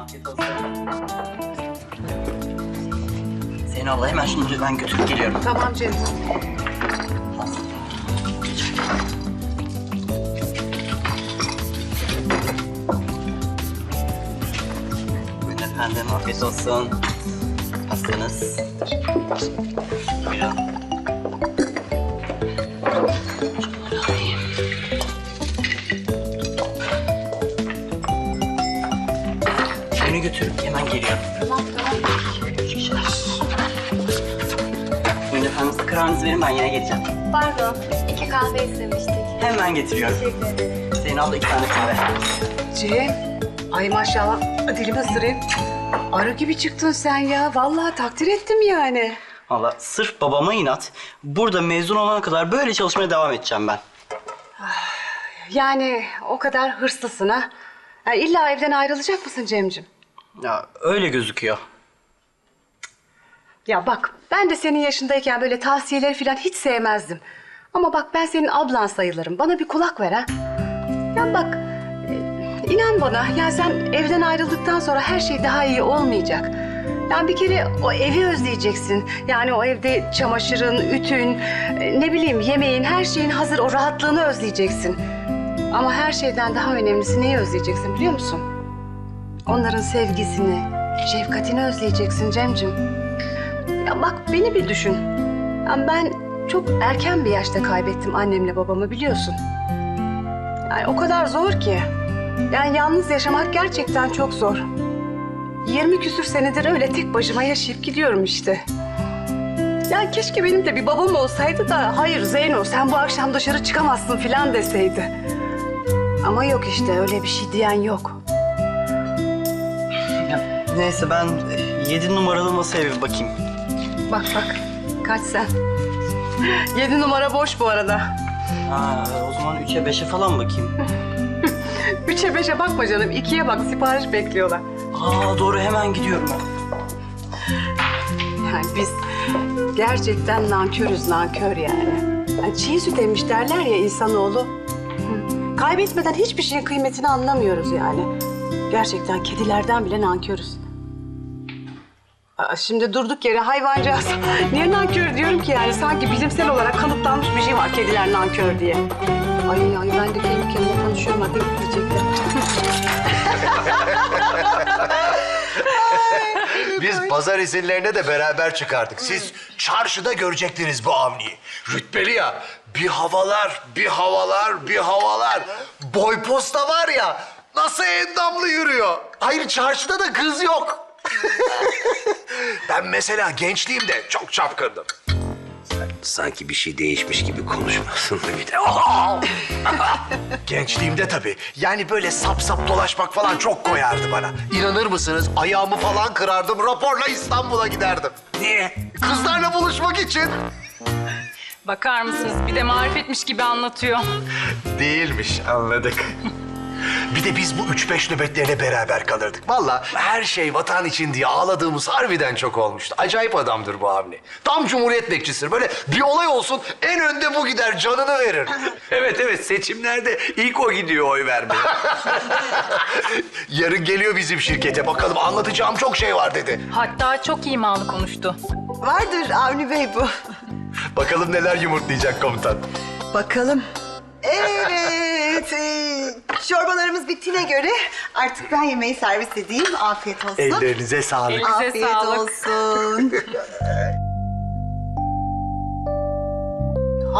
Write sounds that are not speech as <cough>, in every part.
Afiyet olsun. Seni abla hemen şunları ben götürüp geliyorum. Tamam Cem. Buyurun efendim, afiyet olsun. Pastanız. Buyurun. Hemen geliyorum. Size kararınızı verin ben yine geleceğim. Pardon, iki kahve istemiştik. Hemen getiriyorum. Teşekkür ederim. Hüseyin abla iki tane kahve. Cem. Ay maşallah dilimi ısırayım. Arı gibi çıktın sen ya. Vallahi takdir ettim yani. Valla sırf babama inat. Burada mezun olana kadar böyle çalışmaya devam edeceğim ben. Yani o kadar hırslısın ha. Ya illa evden ayrılacak mısın Cemcim? Ya öyle gözüküyor. Ya bak ben de senin yaşındayken böyle tavsiyeleri falan hiç sevmezdim. Ama bak ben senin ablan sayılırım. Bana bir kulak ver ha. Ya bak e, inan bana ya sen evden ayrıldıktan sonra her şey daha iyi olmayacak. Yani bir kere o evi özleyeceksin. Yani o evde çamaşırın, ütün, e, ne bileyim yemeğin, her şeyin hazır o rahatlığını özleyeceksin. Ama her şeyden daha önemlisi neyi özleyeceksin biliyor musun? Onların sevgisini, şefkatini özleyeceksin Cemcim. Ya bak beni bir düşün. Ya ben çok erken bir yaşta kaybettim annemle babamı biliyorsun. Yani o kadar zor ki. Yani yalnız yaşamak gerçekten çok zor. 20 küsür senedir öyle tek başıma yaşayıp gidiyorum işte. Ya keşke benim de bir babam olsaydı da hayır Zeyno sen bu akşam dışarı çıkamazsın filan deseydi. Ama yok işte öyle bir şey diyen yok. Neyse ben e, yedi numaralı masaya bir bakayım. Bak bak kaç sen. Yedi numara boş bu arada. Ha, o zaman üçe beşe falan bakayım. <laughs> Üçe beşe bakma canım. ikiye bak sipariş bekliyorlar. Aa doğru hemen gidiyorum ben. Yani biz gerçekten nankörüz nankör yani. yani çiğ süt emmiş derler ya insanoğlu. Hı. Kaybetmeden hiçbir şeyin kıymetini anlamıyoruz yani. Gerçekten kedilerden bile nankörüz. Aa, şimdi durduk yere hayvancağız. <laughs> Niye nankör diyorum ki yani? Sanki bilimsel olarak kanıtlanmış bir şey var kediler nankör diye. Ay ay ben de kendi kendime konuşuyorum hadi diyecekler. <laughs> Biz pazar izinlerine de beraber çıkardık. Siz çarşıda görecektiniz bu Avni'yi. Rütbeli ya. Bir havalar, bir havalar, bir havalar. Boy posta var ya. Nasıl endamlı yürüyor. Hayır çarşıda da kız yok. <laughs> ben mesela gençliğimde çok çapkındım. Sanki bir şey değişmiş gibi konuşmasın bir de. <laughs> Gençliğimde tabii. Yani böyle sap sap dolaşmak falan çok koyardı bana. İnanır mısınız? Ayağımı falan kırardım. Raporla İstanbul'a giderdim. Niye? Kızlarla buluşmak için. Bakar mısınız? Bir de marifetmiş gibi anlatıyor. Değilmiş anladık. Bir de biz bu üç beş nöbetlerine beraber kalırdık. Vallahi her şey vatan için diye ağladığımız harbiden çok olmuştu. Acayip adamdır bu Avni. Tam cumhuriyet bekçisidir. Böyle bir olay olsun en önde bu gider canını verir. <laughs> Evet evet seçimlerde ilk o gidiyor oy vermeye. <laughs> Yarın geliyor bizim şirkete bakalım anlatacağım çok şey var dedi. Hatta çok imalı konuştu. Vardır Avni Bey bu. Bakalım neler yumurtlayacak komutan. Bakalım. Evet. E, çorbalarımız bittiğine göre artık ben yemeği servis edeyim. Afiyet olsun. Ellerinize sağlık. Elinize Afiyet sağlık. olsun. <laughs>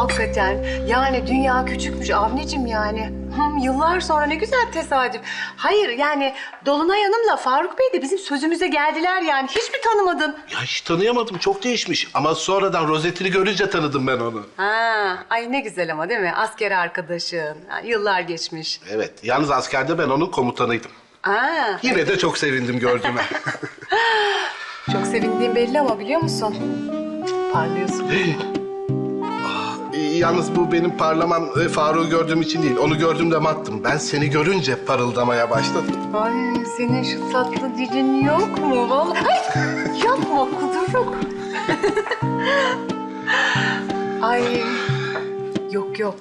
Hakikaten yani dünya küçükmüş Avni'cim yani. Hım, yıllar sonra ne güzel tesadüf. Hayır yani Dolunay Hanım'la Faruk Bey de bizim sözümüze geldiler yani. Hiç mi tanımadın? Ya hiç tanıyamadım. Çok değişmiş. Ama sonradan rozetini görünce tanıdım ben onu. Ha, ay ne güzel ama değil mi? Asker arkadaşın. Ha, yıllar geçmiş. Evet. Yalnız askerde ben onun komutanıydım. Aa, Yine de çok sevindim gördüğüme. <laughs> çok sevindiğim belli ama biliyor musun? Parlıyorsun. <laughs> Yalnız bu benim parlamam e, Faruk'u gördüğüm için değil. Onu gördüğümde mattım. Ben seni görünce parıldamaya başladım. Ay senin şu tatlı dilin yok mu? Vallahi <laughs> yapma kuduruk. <laughs> Ay yok yok.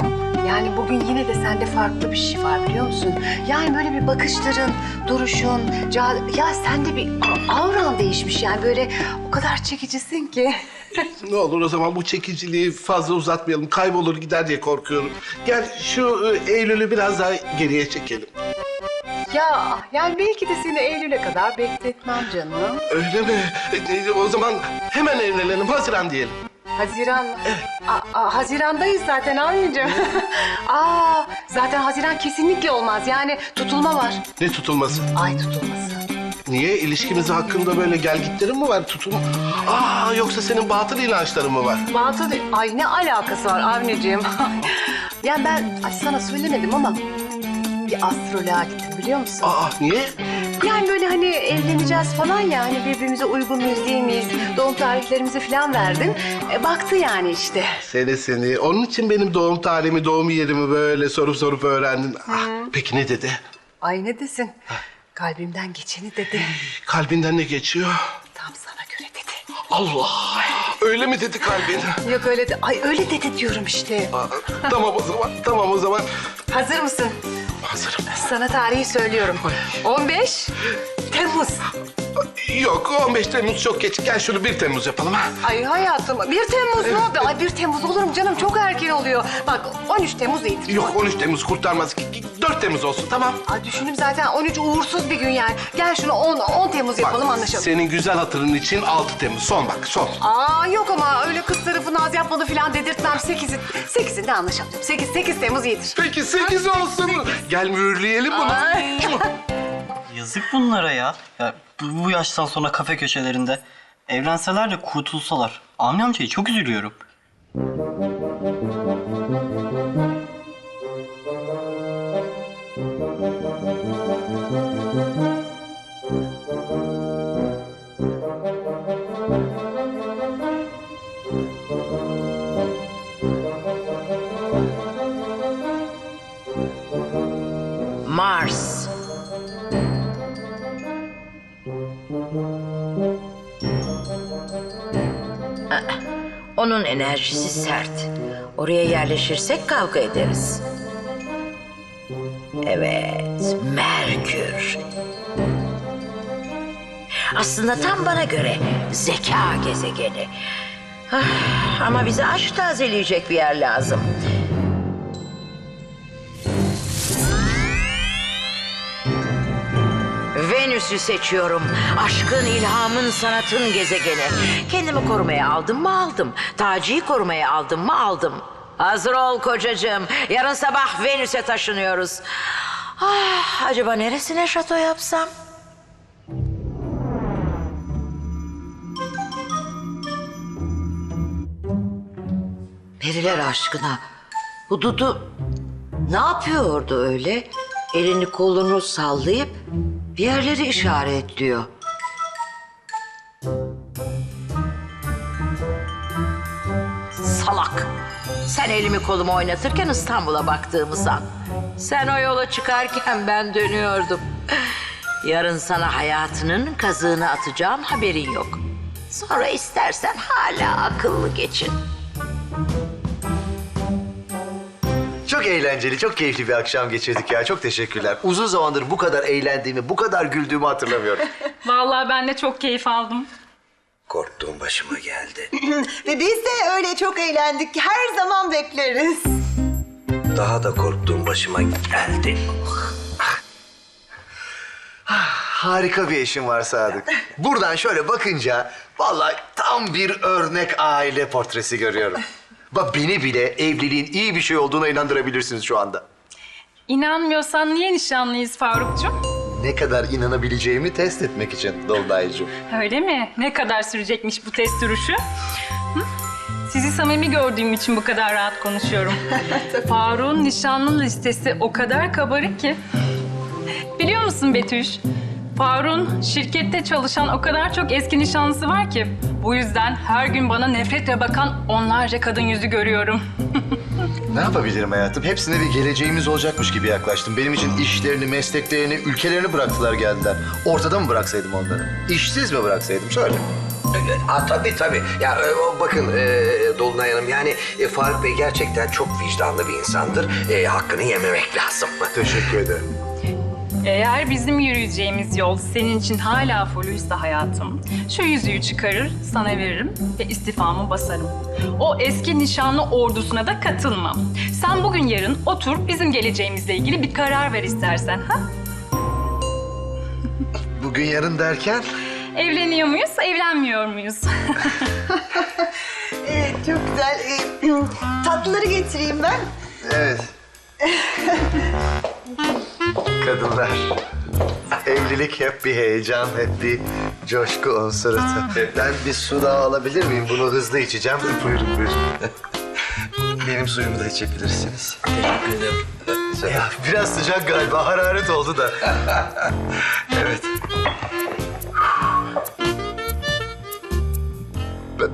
Yani bugün yine de sende farklı bir şey var biliyor musun? Yani böyle bir bakışların, duruşun, ya sende bir auran değişmiş yani böyle o kadar çekicisin ki. <laughs> Ne olur o zaman bu çekiciliği fazla uzatmayalım. Kaybolur gider diye korkuyorum. Gel şu e, Eylül'ü biraz daha geriye çekelim. Ya yani belki de seni Eylül'e kadar bekletmem canım. Öyle mi? E, o zaman hemen evlenelim. Haziran diyelim. Haziran? Aa, aa, Hazirandayız zaten anneciğim. <laughs> Aa, zaten Haziran kesinlikle olmaz. Yani tutulma var. Ne tutulması? Ay tutulması. Niye? İlişkimiz hakkında böyle gelgitlerin mi var? Tutulma... Aa yoksa senin batıl inançların mı var? Batıl, ay ne alakası var Avni'ciğim? <laughs> yani ben ay sana söylemedim ama bir astroloğa gittim biliyor musun? Aa niye? Yani böyle hani evleneceğiz falan ya hani birbirimize uygun muyuz değil miyiz? Doğum tarihlerimizi falan verdim. E, baktı yani işte. Seni seni. Onun için benim doğum tarihimi, doğum yerimi böyle sorup sorup öğrendin. Ah, peki ne dedi? Ay ne desin? Kalbimden geçeni dedi. Kalbinden ne geçiyor? Tam sana göre dedi. Allah! Öyle mi dedi kalbin? Yok öyle de, ay öyle dedi diyorum işte. Aa, tamam o zaman, tamam o zaman. Hazır mısın? Hazırım. Sana tarihi söylüyorum. 15 Temmuz. Yok 15 Temmuz çok geç. Gel şunu 1 Temmuz yapalım ha. Ay hayatım 1 Temmuz ne oldu? Ay 1 Temmuz olur mu canım? Çok erken oluyor. Bak 13 Temmuz iyidir. Yok 13 Temmuz kurtarmaz. 4 Temmuz olsun tamam. Ay düşündüm zaten 13 uğursuz bir gün yani. Gel şunu 10, 10 Temmuz yapalım anlaşalım. Senin güzel hatırın için 6 Temmuz. Son bak son. Aa yok ama öyle kız tarafı naz yapmadı falan dedirtmem. 8'i, 8'inde anlaşalım. 8, 8 Temmuz iyidir. Peki 8 olsun. Gel mühürleyelim bunu. <laughs> Yazık bunlara ya. ya bu, bu yaştan sonra kafe köşelerinde evlenseler de kurtulsalar. Avni amcayı çok üzülüyorum. Onun enerjisi sert. Oraya yerleşirsek kavga ederiz. Evet, Merkür. Aslında tam bana göre zeka gezegeni. Ah, ama bize aşk tazeleyecek bir yer lazım. Venüs'ü seçiyorum. Aşkın, ilhamın, sanatın gezegeni. Kendimi korumaya aldım mı aldım. Taci'yi korumaya aldım mı aldım. Hazır ol kocacığım. Yarın sabah Venüs'e taşınıyoruz. Ah, acaba neresine şato yapsam? Periler aşkına. Bu Dudu ne yapıyordu öyle? Elini kolunu sallayıp bir yerleri işaretliyor. Salak. Sen elimi kolumu oynatırken İstanbul'a baktığımı san. Sen o yola çıkarken ben dönüyordum. Yarın sana hayatının kazığını atacağım haberin yok. Sonra istersen hala akıllı geçin. Çok eğlenceli, çok keyifli bir akşam geçirdik ya. Çok teşekkürler. Uzun zamandır bu kadar eğlendiğimi, bu kadar güldüğümü hatırlamıyorum. <laughs> Vallahi ben de çok keyif aldım. Korktuğum başıma geldi. <clears throat> Ve biz de öyle çok eğlendik. Her zaman bekleriz. Daha da korktuğum başıma geldi. Harika bir eşim var Sadık. Buradan şöyle bakınca vallahi tam bir örnek aile portresi görüyorum. Bak beni bile evliliğin iyi bir şey olduğuna inandırabilirsiniz şu anda. İnanmıyorsan niye nişanlıyız Farukcuğum? Ne kadar inanabileceğimi test etmek için Dolunaycığım. Öyle mi? Ne kadar sürecekmiş bu test sürüşü? Hı? Sizi samimi gördüğüm için bu kadar rahat konuşuyorum. <laughs> Faruk'un nişanlı listesi o kadar kabarık ki. Biliyor musun Betüş? Faruk'un şirkette çalışan o kadar çok eski nişanlısı var ki. Bu yüzden her gün bana nefretle bakan onlarca kadın yüzü görüyorum. <laughs> Ne yapabilirim hayatım? Hepsine bir geleceğimiz olacakmış gibi yaklaştım. Benim için işlerini, mesleklerini, ülkelerini bıraktılar geldiler. Ortada mı bıraksaydım onları? İşsiz mi bıraksaydım? Söyle. Ha, tabii tabii. Ya e, bakın e, Dolunay Hanım yani e, Faruk Bey gerçekten çok vicdanlı bir insandır. E, hakkını yememek lazım. Teşekkür ederim. Eğer bizim yürüyeceğimiz yol senin için hala foluysa hayatım, şu yüzüğü çıkarır, sana veririm ve istifamı basarım. O eski nişanlı ordusuna da katılmam. Sen bugün yarın otur bizim geleceğimizle ilgili bir karar ver istersen ha? <laughs> Bugün yarın derken? Evleniyor muyuz, evlenmiyor muyuz? <laughs> Ee, çok güzel. Ee, tatlıları getireyim ben. Evet. <laughs> Kadınlar. Evlilik hep bir heyecan, hep bir coşku unsuru. Ben bir su daha alabilir miyim? Bunu hızlı içeceğim. Buyurun, buyurun. <laughs> Benim suyumu da içebilirsiniz. Teşekkür ederim. Ya biraz sıcak galiba, hararet oldu da. evet.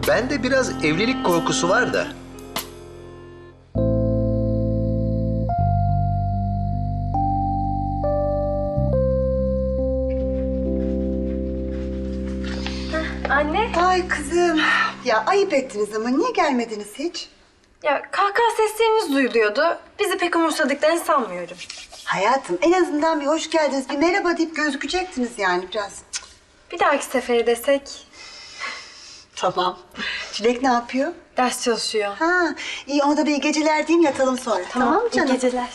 Ben de biraz evlilik korkusu var da. Ay kızım. Ya ayıp ettiniz ama niye gelmediniz hiç? ya kahkaha sesleriniz duyuluyordu. Bizi pek umursadıklarını sanmıyorum. Hayatım en azından bir hoş geldiniz, bir merhaba deyip gözükecektiniz yani biraz. Bir dahaki sefere desek Tamam. Çilek ne yapıyor? ders çalışıyor. Ha, iyi ona da bir iyi geceler diyeyim yatalım sonra. Tamam, mı canım? İyi geceler.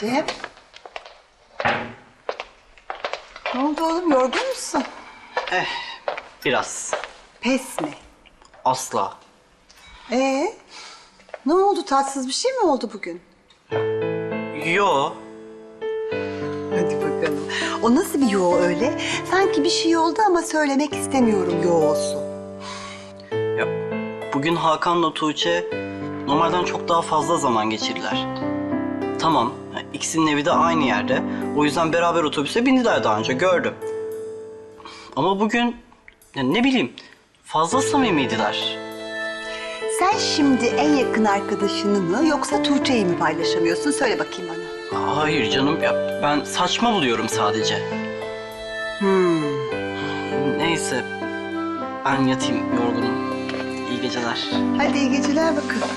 Cem. Ne oldu oğlum yorgun musun? Biraz. Pes mi? Asla. Ee? Ne oldu tatsız bir şey mi oldu bugün? Yo. Hadi bakalım. O nasıl bir yo öyle? Sanki bir şey oldu ama söylemek istemiyorum yo olsun. Ya, bugün Hakan'la Tuğçe normalden çok daha fazla zaman geçirdiler. Tamam, ikisinin evi de aynı yerde. O yüzden beraber otobüse bindiler daha önce, gördüm. Ama bugün, ya ne bileyim, fazla samimiydiler. Sen şimdi en yakın arkadaşını mı yoksa Tuğçe'yi mi paylaşamıyorsun? Söyle bakayım bana. Hayır canım, ya ben saçma buluyorum sadece. Hmm. Neyse, ben yatayım yorgunum. İyi geceler. Hadi iyi geceler bakalım.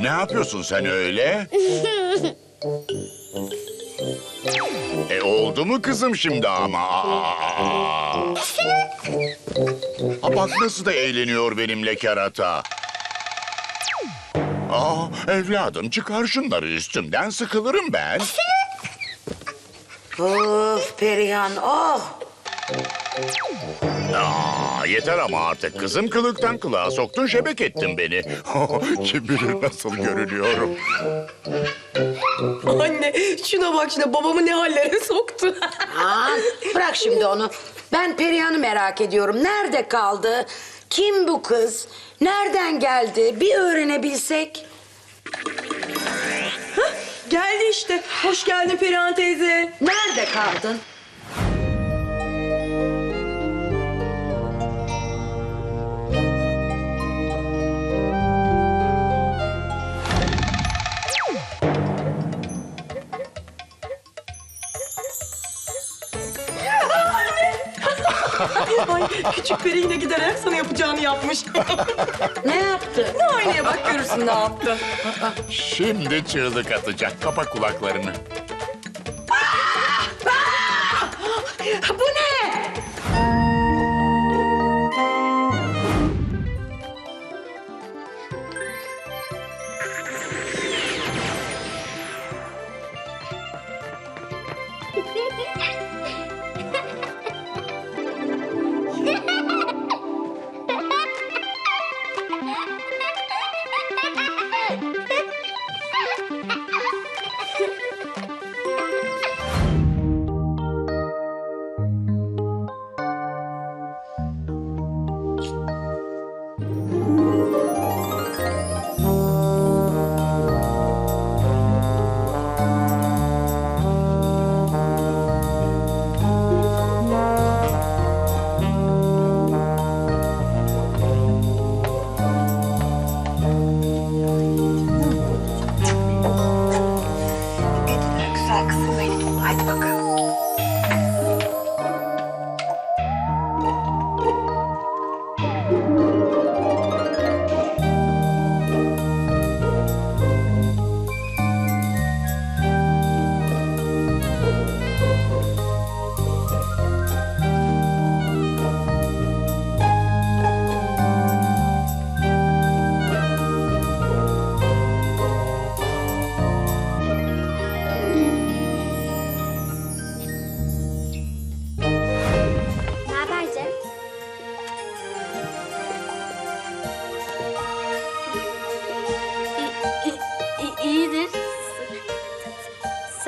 Ne yapıyorsun sen öyle? <laughs> e oldu mu kızım şimdi ama? Aa! Ha, bak nasıl da eğleniyor benimle kerata. Aa, evladım çıkar şunları üstümden sıkılırım ben. Of Perihan oh. Aa, yeter ama artık kızım kılıktan kılığa soktun şebek ettin beni. <laughs> Kim bilir nasıl görünüyorum. Anne şuna bak şuna babamı ne hallere soktu. Aman bırak şimdi onu. Ben Perihan'ı merak ediyorum. Nerede kaldı? Kim bu kız? Nereden geldi? Bir öğrenebilsek. Geldi işte. Hoş geldin Perihan teyze. Nerede kaldın? <laughs> Ay küçük peri yine giderek sana yapacağını yapmış. Ne yaptı? ne aynaya bak görürsün ne yaptı. Şimdi çığlık atacak. Kapa kulaklarını. Bu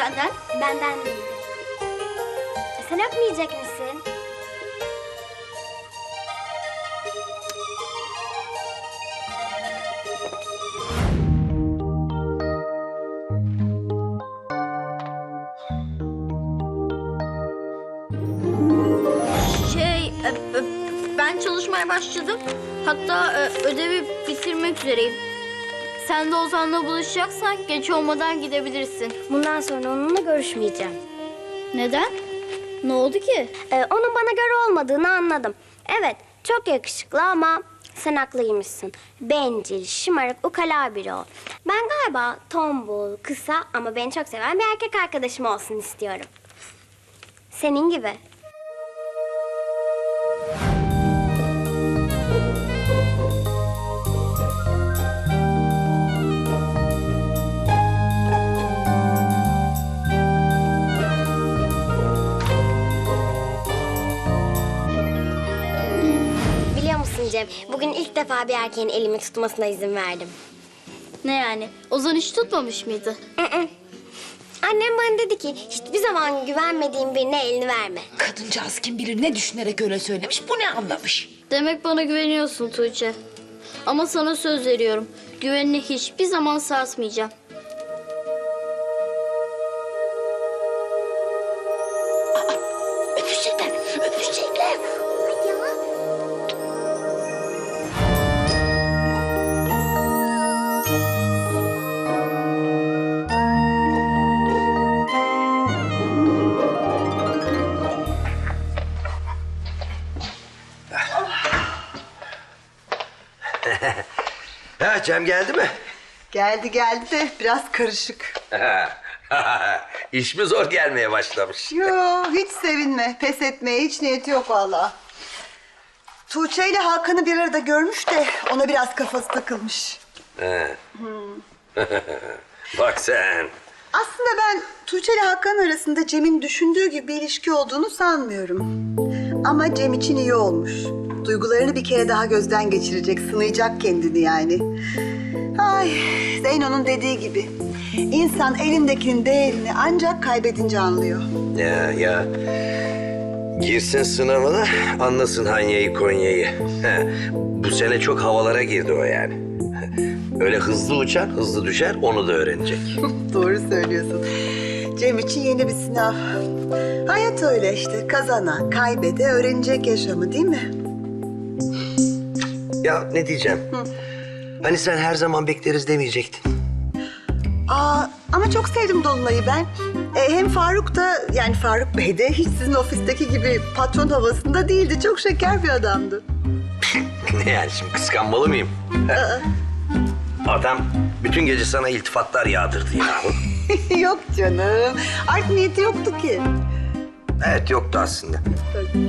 Senden? Benden de iyidir. Sen öpmeyecek misin? Şey, ben çalışmaya başladım. Hatta ödevi bitirmek üzereyim. Sen de Ozan'la buluşacaksan geç olmadan gidebilirsin. Bundan sonra onunla görüşmeyeceğim. Neden? Ne oldu ki? onun bana göre olmadığını anladım. Evet, çok yakışıklı ama sen haklıymışsın. Bencil, şımarık, ukala biri o. Ben galiba tombul, kısa ama beni çok seven bir erkek arkadaşım olsun istiyorum. Senin gibi. Cem, bugün ilk defa bir erkeğin elimi tutmasına izin verdim. Ne yani? Ozan hiç tutmamış mıydı? Annem bana dedi ki hiçbir zaman güvenmediğin birine elini verme. Kadıncağız kim bilir ne düşünerek öyle söylemiş. Bu ne anlamış? Demek bana güveniyorsun Tuğçe. Ama sana söz veriyorum. Güvenini hiçbir zaman sarsmayacağım. Ha Cem geldi mi? Geldi geldi de biraz karışık. <laughs> İş mi zor gelmeye başlamış? Yo hiç sevinme. Pes etmeye hiç niyeti yok valla. Tuğçe ile Hakan'ı bir arada görmüş de ona biraz kafası takılmış. He. <laughs> Bak sen. Aslında ben Tuğçe ile Hakan arasında Cem'in düşündüğü gibi bir ilişki olduğunu sanmıyorum. Ama Cem için iyi olmuş. Duygularını bir kere daha gözden geçirecek, sınayacak kendini yani. Ay, Zeyno'nun dediği gibi. İnsan elindekinin değerini ancak kaybedince anlıyor. Ya ya. Girsin sınavına anlasın Hanya'yı Konya'yı. Bu sene çok havalara girdi o yani. Öyle hızlı uçar, hızlı düşer onu da öğrenecek. <laughs> Doğru söylüyorsun. Cem için yeni bir sınav. Hayat öyle işte. Kazanan, kaybede öğrenecek yaşamı değil mi? Ya ne diyeceğim? Hani sen her zaman bekleriz demeyecektin. Aa, Ama çok sevdim Dolunay'ı ben. E, hem Faruk da yani Faruk Bey de hiç sizin ofisteki gibi patron havasında değildi. Çok şeker bir adamdı. <laughs> Ne yani şimdi kıskanmalı mıyım? Adam bütün gece sana iltifatlar yağdırdı yahu. <laughs> Yok canım. Art niyeti yoktu ki. Evet yoktu aslında.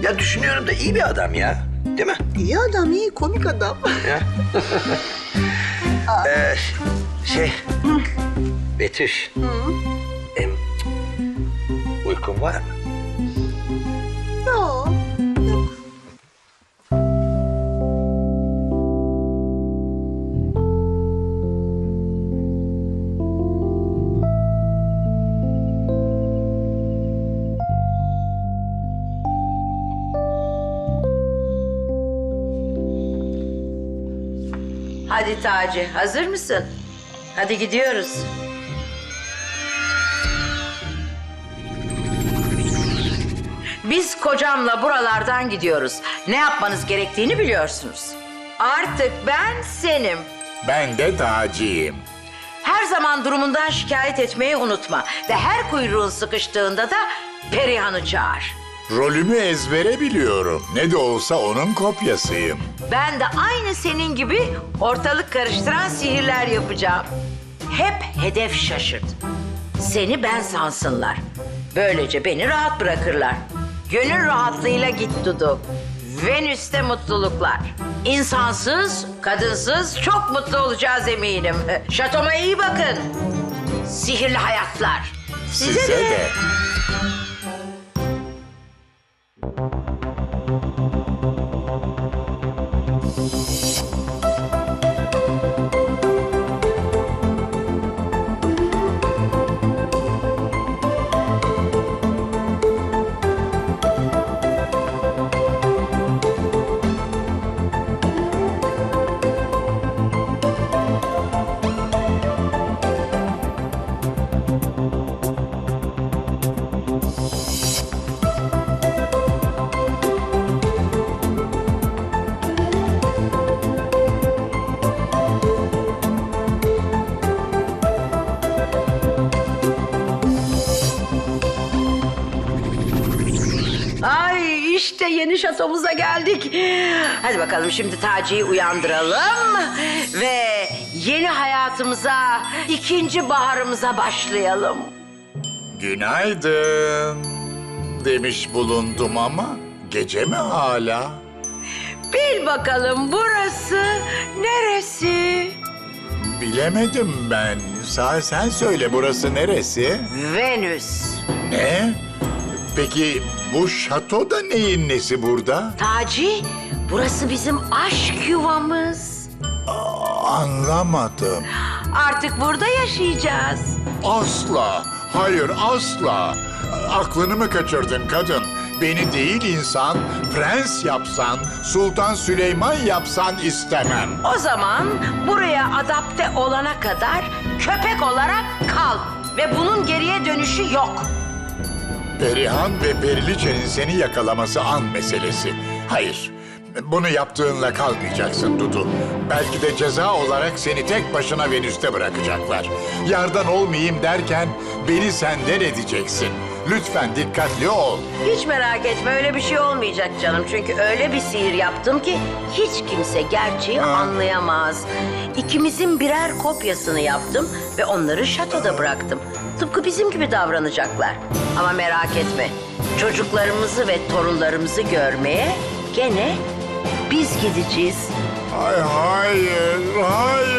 Ya düşünüyorum da iyi bir adam ya. Değil mi? İyi adam, iyi komik adam. <laughs> Ee, şey... Betüş. Em, uykun var mı? Hadi Taci, hazır mısın? Hadi gidiyoruz. Biz kocamla buralardan gidiyoruz. Ne yapmanız gerektiğini biliyorsunuz. Artık ben senim. Ben de Taci'yim. Her zaman durumundan şikayet etmeyi unutma. Ve her kuyruğun sıkıştığında da Perihan'ı çağır. Rolümü ezbere biliyorum. Ne de olsa onun kopyasıyım. Ben de aynı senin gibi ortalık karıştıran sihirler yapacağım. Hep hedef şaşırt. Seni ben sansınlar. Böylece beni rahat bırakırlar. Gönül rahatlığıyla git Dudu. Venüs'te mutluluklar. İnsansız, kadınsız çok mutlu olacağız eminim. Şatoma iyi bakın. Sihirli hayatlar. Size, de. Ay şatomuza geldik. Hadi bakalım şimdi Taci'yi uyandıralım ve yeni hayatımıza, ikinci baharımıza başlayalım. Günaydın demiş bulundum ama gece mi hala? Bil bakalım burası neresi? Bilemedim ben. Sağ sen söyle burası neresi? Venüs. Ne? Peki bu şatoda neyin nesi burada? Taci, burası bizim aşk yuvamız. Anlamadım. Artık burada yaşayacağız. Asla. Hayır asla. Aklını mı kaçırdın kadın? Beni değil insan, prens yapsan, Sultan Süleyman yapsan istemem. O zaman buraya adapte olana kadar köpek olarak kal. Ve bunun geriye dönüşü yok. Perihan ve Periliçe'nin seni yakalaması an meselesi. Hayır, bunu yaptığınla kalmayacaksın Dudu. Belki de ceza olarak seni tek başına Venüs'te bırakacaklar. Yardan olmayayım derken beni senden edeceksin. Lütfen dikkatli ol. Hiç merak etme öyle bir şey olmayacak canım. Çünkü öyle bir sihir yaptım ki hiç kimse gerçeği anlayamaz. İkimizin birer kopyasını yaptım ve onları şatoda bıraktım. Tıpkı bizim gibi davranacaklar. Ama merak etme. Çocuklarımızı ve torunlarımızı görmeye gene biz gideceğiz. Ay hayır, hayır.